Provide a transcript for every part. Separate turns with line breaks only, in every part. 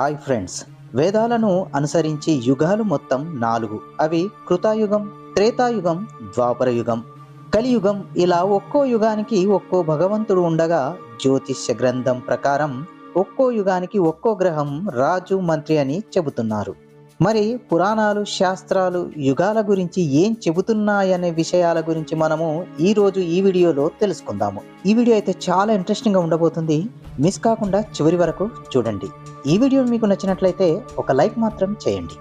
Hi friends. వేదాలను అనుసరించి యుగాలు మొత్తం నాలుగు. అవి కృతాయుగం త్రేతాయుగం ద్వాపర యుగం కలియుగం ఇలా ఒక్కో యుగానికి ఒక్కో భగవంతుడు ఉండగా జ్యోతిష్య గ్రంథం ప్రకారం ఒక్కో యుగానికి ఒక్కో గ్రహం రాజు మంత్రి అని చెబుతున్నారు. మరి పురాణాలు శాస్త్రాలు యుగాల గురించి ఏం చెబుతున్నాయనే విషయాల గురించి మనము ఈరోజు ఈ వీడియోలో తెలుసుకుందాము. ఈ వీడియో అయితే చాలా ఇంట్రెస్టింగ్గా ఉండబోతుంది. మిస్ కాకుండా చివరి వరకు చూడండి. ఈ వీడియో మీకు నచ్చినట్లయితే ఒక లైక్ మాత్రం చేయండి.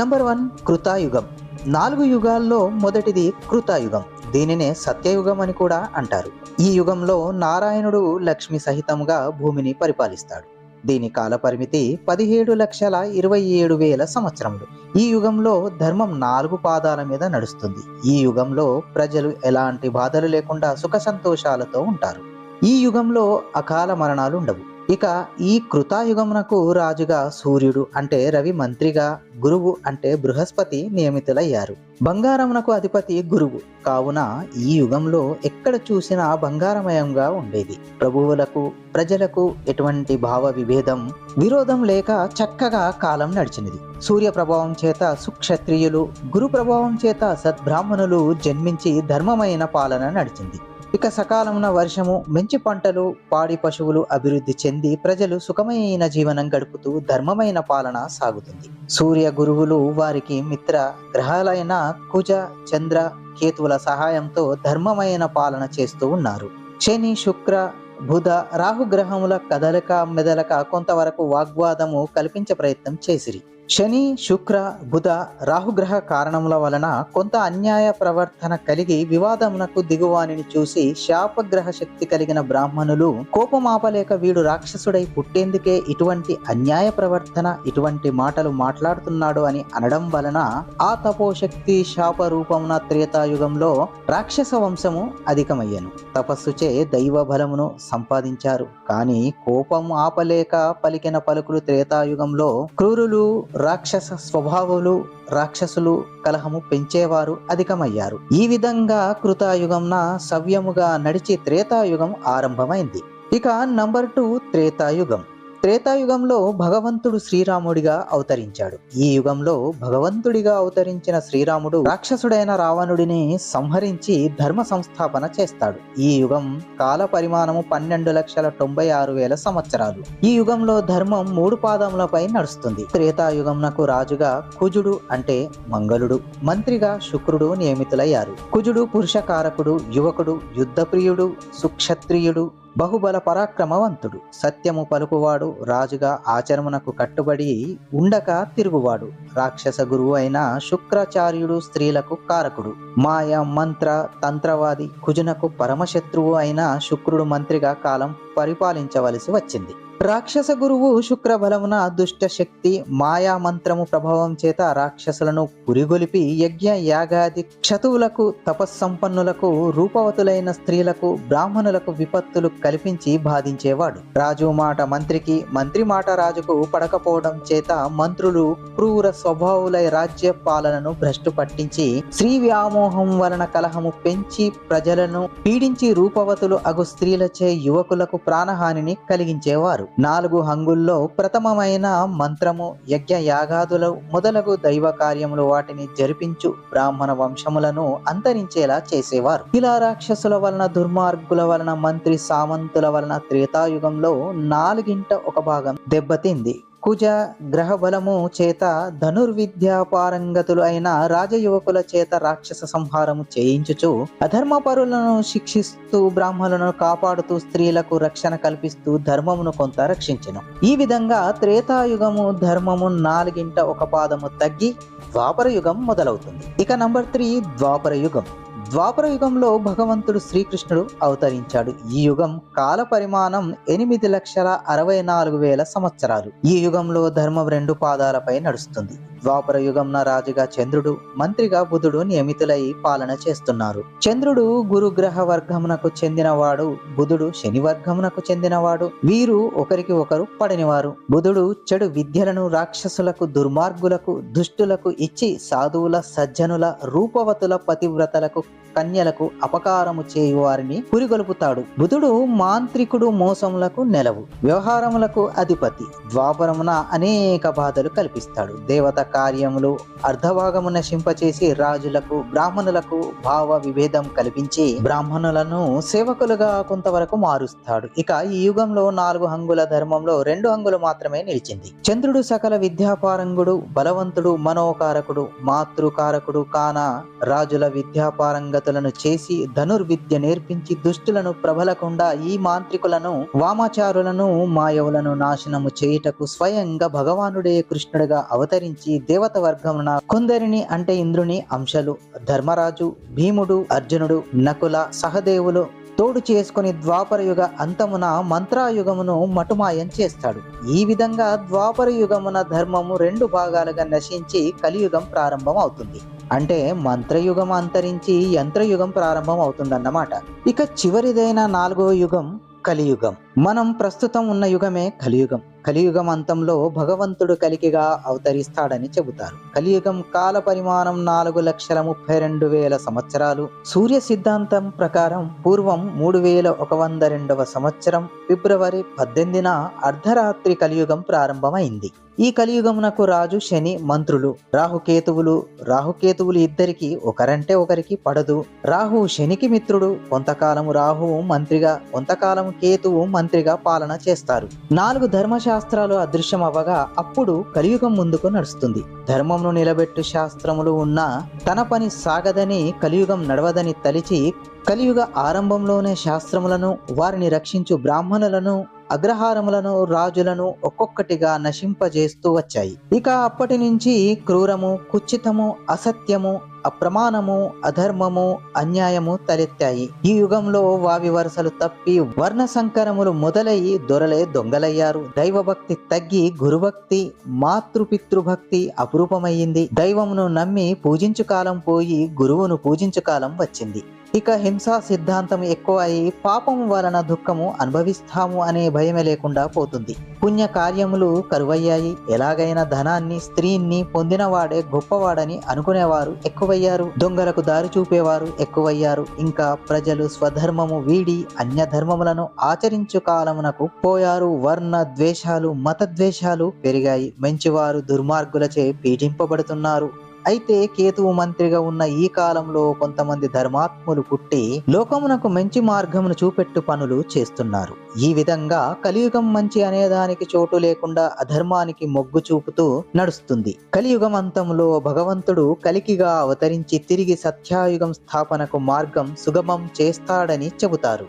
నంబర్ వన్ కృతాయుగం. నాలుగు యుగాల్లో మొదటిది కృతాయుగం. దీనినే సత్యయుగం అని కూడా అంటారు. ఈ యుగంలో నారాయణుడు లక్ష్మి సహితంగా భూమిని పరిపాలిస్తాడు. దీని కాల పరిమితి పదిహేడు లక్షల ఇరవై ఏడు వేల సంవత్సరములు. ఈ యుగంలో ధర్మం నాలుగు పాదాల మీద నడుస్తుంది. ఈ యుగంలో ప్రజలు ఎలాంటి బాధలు లేకుండా సుఖ సంతోషాలతో ఉంటారు. ఈ యుగంలో అకాల మరణాలు ఉండవు. ఇక ఈ కృతాయుగమునకు రాజుగా సూర్యుడు అంటే రవి మంత్రిగా గురువు అంటే బృహస్పతి నియమితులయ్యారు. బంగారమునకు అధిపతి గురువు. కావున ఈ యుగంలో ఎక్కడ చూసినా బంగారమయంగా ఉండేది. ప్రభువులకు ప్రజలకు ఎటువంటి భావ విభేదం విరోధం లేక చక్కగా కాలం నడిచినది. సూర్య ప్రభావం చేత సుక్షత్రియులు గురు ప్రభావం చేత సద్బ్రాహ్మణులు జన్మించి ధర్మమైన పాలన నడిచింది. ఇక సకాలమున వర్షము మంచి పంటలు పాడి పశువులు అభివృద్ధి చెంది ప్రజలు సుఖమైన జీవనం గడుపుతూ ధర్మమైన పాలన సాగుతుంది. సూర్య గురువులు వారికి మిత్ర గ్రహాలైన కుజ చంద్ర కేతువుల సహాయంతో ధర్మమైన పాలన చేస్తూ ఉన్నారు. శని శుక్ర బుధ రాహుగ్రహముల కదలిక మెదలక కొంతవరకు వాగ్వాదము కల్పించే ప్రయత్నం చేసిరి. శని శుక్ర బుధ రాహుగ్రహ కారణముల వలన కొంత అన్యాయ ప్రవర్తన కలిగి వివాదమునకు దిగువానిని చూసి శాపగ్రహ శక్తి కలిగిన బ్రాహ్మణులు కోపమాపలేక వీడు రాక్షసుడై పుట్టేందుకే ఇటువంటి అన్యాయ ప్రవర్తన ఇటువంటి మాటలు మాట్లాడుతున్నాడు అని అనడం వలన ఆ తపోశక్తి శాప రూపమున త్రేతాయుగంలో రాక్షస వంశము అధికమయ్యను. తపస్సుచే దైవ బలమును సంపాదించారు. కానీ కోపం ఆపలేక పలికిన పలుకులు త్రేతాయుగంలో క్రూరులు రాక్షస స్వభావులు రాక్షసులు కలహము పెంచేవారు అధికమయ్యారు. ఈ విధంగా కృతాయుగంన సవ్యముగా నడిచి త్రేతాయుగం ఆరంభమైంది. ఇక నంబర్ టూ త్రేతాయుగం. త్రేతాయుగంలో భగవంతుడు శ్రీరాముడిగా అవతరించాడు. ఈ యుగంలో భగవంతుడిగా అవతరించిన శ్రీరాముడు రాక్షసుడైన రావణుడిని సంహరించి ధర్మ సంస్థాపన చేస్తాడు. ఈ యుగం కాల పరిమాణము పన్నెండు లక్షల తొంభై ఆరు వేల సంవత్సరాలు. ఈ యుగంలో ధర్మం మూడు పాదములపై నడుస్తుంది. త్రేతాయుగంనకు రాజుగా కుజుడు అంటే మంగళుడు మంత్రిగా శుక్రుడు నియమితులయ్యారు. కుజుడు పురుషకారకుడు యువకుడు యుద్ధప్రియుడు సుక్షత్రియుడు బహుబల పరాక్రమవంతుడు. సత్యము పలుకువాడు రాజుగా ఆచరణకు కట్టుబడి ఉండక తిరుగువాడు. రాక్షస గురువు అయిన శుక్రాచార్యుడు స్త్రీలకు కారకుడు. మాయ మంత్ర తంత్రవాది కుజునకు పరమశత్రువు అయిన శుక్రుడు మంత్రిగా కాలం పరిపాలించవలసి వచ్చింది. రాక్షస గురువు శుక్రబలమున దుష్ట శక్తి మాయా మంత్రము ప్రభావం చేత రాక్షసులను పురిగొలిపి యజ్ఞ యాగాది క్షతువులకు తపస్సంపన్నులకు రూపవతులైన స్త్రీలకు బ్రాహ్మణులకు విపత్తులు కల్పించి బాధించేవాడు. రాజు మాట మంత్రికి మంత్రి మాట రాజుకు పడకపోవడం చేత మంత్రులు క్రూర స్వభావులై రాజ్య పాలనను భ్రష్టు పట్టించి స్త్రీ వ్యామోహం వలన కలహము పెంచి ప్రజలను పీడించి రూపవతులు అగు స్త్రీలచే యువకులకు ప్రాణహానిని కలిగించేవారు. నాలుగు హంగుల్లో ప్రథమమైన మంత్రము యజ్ఞ యాగాదులు మొదలగు దైవ కార్యములు వాటిని జరిపించు బ్రాహ్మణ వంశములను అంతరించేలా చేసేవారు. ఇలా రాక్షసుల వలన దుర్మార్గుల వలన మంత్రి సామంతుల వలన త్రేతాయుగంలో నాలుగింట ఒక భాగం దెబ్బతింది. కుజ గ్రహ బలము చేత ధనుర్విద్యాపారంగతులు అయిన రాజయువకుల చేత రాక్షస సంహారము చేయించుచు అధర్మపరులను శిక్షిస్తూ బ్రాహ్మణులను కాపాడుతూ స్త్రీలకు రక్షణ కల్పిస్తూ ధర్మమును కొంత రక్షించను. ఈ విధంగా త్రేతాయుగము ధర్మము నాలుగింట ఒక పాదము తగ్గి ద్వాపర యుగం మొదలవుతుంది. ఇక నంబర్ త్రీ ద్వాపర యుగం ద్వాపర యుగంలో భగవంతుడు శ్రీకృష్ణుడు అవతరించాడు. ఈ యుగం కాల పరిమాణం ఎనిమిది లక్షల అరవై నాలుగు వేల సంవత్సరాలు. ఈ యుగంలో ధర్మం రెండు పాదాలపై నడుస్తుంది. ద్వాపర యుగంన రాజుగా చంద్రుడు మంత్రిగా బుధుడు నియమితులై పాలన చేస్తున్నారు. చంద్రుడు గురుగ్రహ వర్గమునకు చెందినవాడు బుధుడు శని వర్గమునకు చెందినవాడు వీరు ఒకరికి ఒకరు పడనివారు. బుధుడు చెడు విద్యలను రాక్షసులకు దుర్మార్గులకు దుష్టులకు ఇచ్చి సాధువుల సజ్జనుల రూపవతుల పతివ్రతలకు కన్యలకు అపకారము చేయు వారిని పురిగొలుపుతాడు బుధుడు మాంత్రికుడు మోసములకు నెలవు వ్యవహారములకు అధిపతి ద్వాపరమున అనేక బాధలు కల్పిస్తాడు. దేవత కార్యములు అర్ధభాగము నశింపచేసి రాజులకు బ్రాహ్మణులకు భావ విభేదం కల్పించి బ్రాహ్మణులను సేవకులుగా కొంతవరకు మారుస్తాడు. ఇక ఈ యుగంలో నాలుగు హంగుల ధర్మంలో రెండు హంగులు మాత్రమే నిలిచింది. చంద్రుడు సకల విద్యాపారంగుడు బలవంతుడు మనోకారకుడు మాతృకారకుడు కాన రాజుల విద్యాపారంగతులను చేసి ధనుర్విద్య నేర్పించి దుష్టులను ప్రబలకుండా ఈ మాంత్రికులను వామాచారులను మాయవులను నాశనము చేయుటకు స్వయంగా భగవానుడే కృష్ణుడిగా అవతరించి దేవత వర్గమున కొందరిని అంటే ఇంద్రుని అంశలు ధర్మరాజు భీముడు అర్జునుడు నకుల సహదేవులు తోడు చేసుకుని ద్వాపరయుగ అంతమున మంత్రాయుగమును మటుమాయం చేస్తాడు. ఈ విధంగా ద్వాపర యుగమున ధర్మము రెండు భాగాలుగా నశించి కలియుగం ప్రారంభం అవుతుంది అంటే మంత్రయుగం అంతరించి యంత్రయుగం ప్రారంభం అవుతుందన్నమాట ఇక చివరిదైన నాలుగో యుగం కలియుగం. మనం ప్రస్తుతం ఉన్న యుగమే కలియుగం. కలియుగం అంతంలో భగవంతుడు కలికిగా అవతరిస్తాడని చెబుతారు. కలియుగం కాల పరిమాణం నాలుగు లక్షల ముప్పై రెండు వేల సంవత్సరాలు. సూర్య సిద్ధాంతం ప్రకారం పూర్వం మూడు వేల ఒక వంద రెండవ సంవత్సరం ఫిబ్రవరి పద్దెనిమిదిన అర్ధరాత్రి కలియుగం ప్రారంభమైంది. ఈ కలియుగమునకు రాజు శని మంత్రులు రాహుకేతువులు రాహుకేతువులు ఇద్దరికి ఒకరంటే ఒకరికి పడదు. రాహు శనికి మిత్రుడు కొంతకాలము రాహువు మంత్రిగా కొంతకాలము కేతువు మంత్రిగా పాలన చేస్తారు. నాలుగు ధర్మశాస్త్రాలు అదృశ్యం అవ్వగా అప్పుడు కలియుగం ముందుకు నడుస్తుంది. ధర్మమును నిలబెట్టు శాస్త్రములు ఉన్నా తన పని సాగదని కలియుగం నడవదని తలిచి కలియుగ ఆరంభంలోనే శాస్త్రములను వారిని రక్షించు బ్రాహ్మణులను అగ్రహారములను రాజులను ఒక్కొక్కటిగా నశింపజేస్తూ వచ్చాయి. ఇక అప్పటి నుంచి క్రూరము కుచితము అసత్యము అప్రమాణము అధర్మము అన్యాయము తలెత్తాయి. ఈ యుగంలో వావి వరుసలు తప్పి వర్ణ సంకరములు మొదలయ్యి దొరలే దొంగలయ్యారు. దైవభక్తి తగ్గి గురుభక్తి మాతృపితృభక్తి అపురూపమయ్యింది. దైవమును నమ్మి పూజించు కాలం పోయి గురువును పూజించు కాలం వచ్చింది. ఇక హింసా సిద్ధాంతం ఎక్కువ అయి పాపం వలన దుఃఖము అనుభవిస్తాము అనే భయమే లేకుండా పోతుంది. పుణ్య కార్యములు కరువయ్యాయి. ఎలాగైనా ధనాన్ని స్త్రీని పొందినవాడే గొప్పవాడని అనుకునేవారు ఎక్కువయ్యారు. దొంగలకు దారి చూపేవారు ఎక్కువయ్యారు. ఇంకా ప్రజలు స్వధర్మము వీడి అన్య ధర్మములను ఆచరించు కాలమునకు పోయారు. వర్ణ ద్వేషాలు మత ద్వేషాలు పెరిగాయి. మంచివారు దుర్మార్గులచే పీడింపబడుతున్నారు. అయితే కేతువు మంత్రిగా ఉన్న ఈ కాలంలో కొంతమంది ధర్మాత్ములు పుట్టి లోకమునకు మంచి మార్గమును చూపెట్టు పనులు చేస్తున్నారు. ఈ విధంగా కలియుగం మంచి అనేదానికి చోటు లేకుండా అధర్మానికి మొగ్గు చూపుతూ నడుస్తుంది. కలియుగం అంతంలో భగవంతుడు కలికిగా అవతరించి తిరిగి సత్యాయుగం స్థాపనకు మార్గం సుగమం చేస్తాడని చెబుతారు.